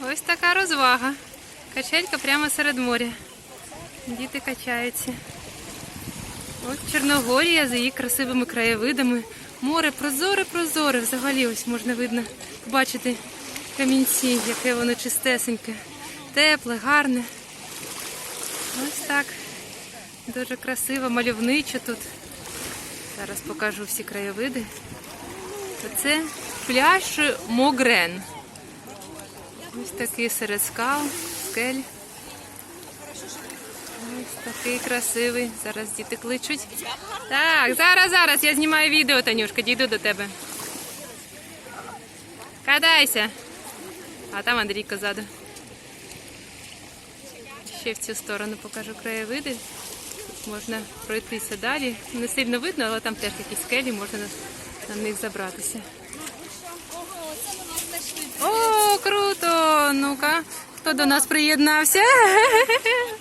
Ось така розвага. Качелька прямо серед моря. Діти качаються. Ось Чорногорія за її красивими краєвидами. Море прозоре-прозоре. Взагалі ось можна видно побачити камінці, яке воно чистесеньке, тепле, гарне. Ось так. Дуже красиво, мальовничо тут. Зараз покажу всі краєвиди. Це пляж Могрен. Ось такий серед скал, скель. Ось такий красивий. Зараз діти кличуть. Так, зараз, зараз. Я знімаю відео, Танюшка, дійду до тебе. Катайся. А там Андрійко ззаду. Ще в цю сторону покажу краєвиди. Можна пройтися далі. Не сильно видно, але там теж якісь скелі, можна на, на них забратися. Ну-ка, хто до нас приєднався?